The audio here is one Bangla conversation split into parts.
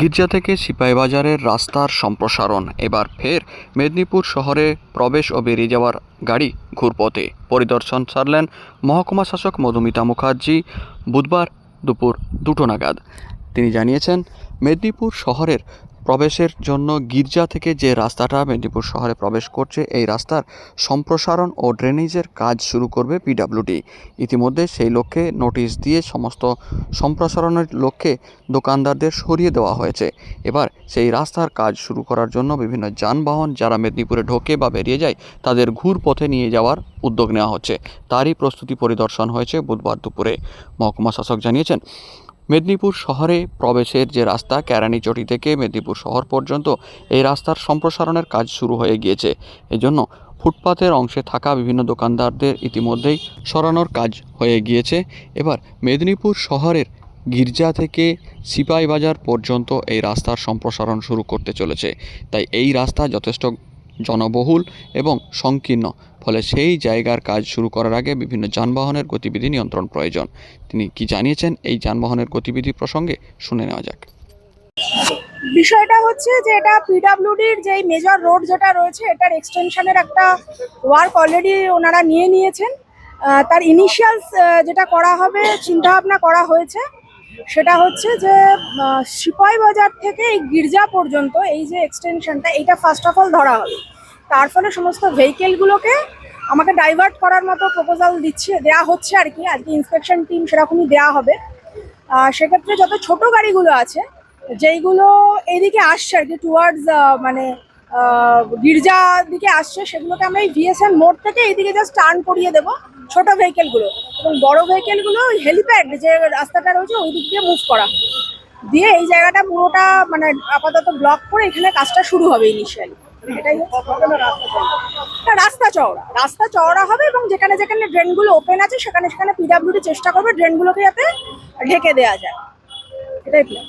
গির্জা থেকে সিপাহীবাজারের রাস্তার সম্প্রসারণ, এবার ফের মেদিনীপুর শহরে প্রবেশ ও বেরিয়ে যাওয়ার গাড়ি ঘুরপথে। পরিদর্শন সারলেন মহকুমা শাসক মধুমিতা মুখার্জি, বুধবার দুপুর দুটো নাগাদ। তিনি জানিয়েছেন, মেদিনীপুর শহরের প্রবেশের জন্য গির্জা থেকে যে রাস্তাটা মেদিনীপুর শহরে প্রবেশ করছে, এই রাস্তার সম্প্রসারণ ও ড্রেনেজের কাজ শুরু করবে পিডাব্লিউডি। ইতিমধ্যে সেই লক্ষ্যে নোটিশ দিয়ে সমস্ত সম্প্রসারণের লক্ষ্যে দোকানদারদের সরিয়ে দেওয়া হয়েছে। এবার সেই রাস্তার কাজ শুরু করার জন্য বিভিন্ন যানবাহন যারা মেদিনীপুরে ঢোকে বা বেরিয়ে যায়, তাদের ঘুর পথে নিয়ে যাওয়ার উদ্যোগ নেওয়া হচ্ছে। তারই প্রস্তুতি পরিদর্শন হয়েছে বুধবার দুপুরে। মহকুমা শাসক জানিয়েছেন মেদিনীপুর শহরে প্রবেশের যে রাস্তা ক্যারানিচটি থেকে মেদিনীপুর শহর পর্যন্ত এই রাস্তার সম্প্রসারণের কাজ শুরু হয়ে গিয়েছে। এজন্য ফুটপাতের অংশে থাকা বিভিন্ন দোকানদারদের ইতিমধ্যেই সরানোর কাজ হয়ে গিয়েছে। এবার মেদিনীপুর শহরের গির্জা থেকে সিপাহীবাজার পর্যন্ত এই রাস্তার সম্প্রসারণ শুরু করতে চলেছে। তাই এই রাস্তা যথেষ্ট জনবহুল এবং সংকীর্ণ। ফলে সেই জায়গার কাজ শুরু করার আগে বিভিন্ন যানবাহনের গতিবিধি নিয়ন্ত্রণ প্রয়োজন। তিনি কি জানিয়েছেন, এই যানবাহনের গতিবিধি প্রসঙ্গে শুনে নেওয়া যাক। বিষয়টা হচ্ছে যে এটা পিডাব্লিউডির যেই মেজর রোড যেটা রয়েছে, এটার এক্সটেনশনের একটা ওয়ার্ক অলরেডি ওনারা নিয়ে নিয়েছেন। তার ইনিশিয়াল যেটা করা হবে, চিন্তাভাবনা করা হয়েছে, সেটা হচ্ছে যে সিপাহী বাজার থেকে এই গির্জা পর্যন্ত এই যে এক্সটেনশনটা এইটা ফার্স্ট অফ অল ধরা হবে। তার ফলে সমস্ত ভেহিকেলগুলোকে আমাকে ডাইভার্ট করার মতো প্রপোজাল দিচ্ছে দেওয়া হচ্ছে আর কি আজকে ইন্সপেকশন টিম সেরকমই দেওয়া হবে। সেক্ষেত্রে যত ছোট গাড়িগুলো আছে, যেইগুলো এদিকে আসছে আর কি টুয়ার্ডস মানে গির্জা দিকে আসছে, সেগুলোকে আমরা এই ভিএসএন মোড় থেকে এইদিকে জাস্ট টার্ন করিয়ে দেবো ছোট ভেহিকেলগুলো এবং বড় ভেহিকেলগুলো হেলিপ্যাড যে রাস্তাটা রয়েছে, ওই দিক দিয়ে মুভ করা। দিয়ে এই জায়গাটা পুরোটা মানে আপাতত ব্লক করে এখানে কাজটা শুরু হবে ইনিশিয়ালি এটাই রাস্তা চওড়া। রাস্তা চওড়া। হবে এবং যেখানে যেখানে ড্রেনগুলো ওপেন আছে, সেখানে সেখানে পিডাব্লিউডি চেষ্টা করবে ড্রেনগুলোকে যাতে ঢেকে দেওয়া যায়। এটাই প্ল্যান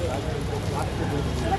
হ্যাঁ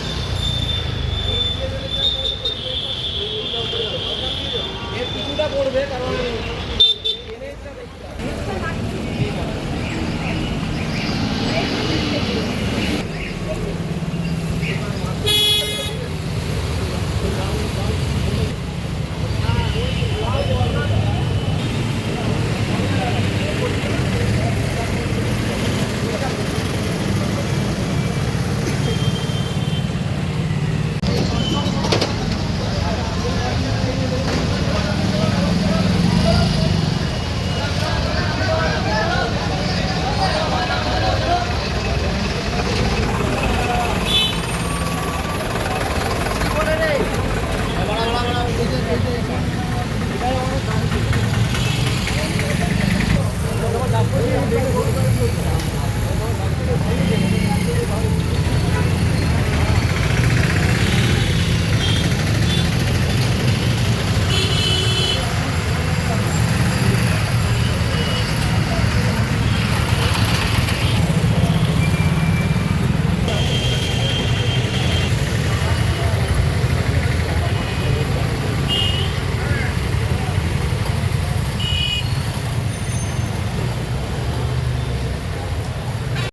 দেখ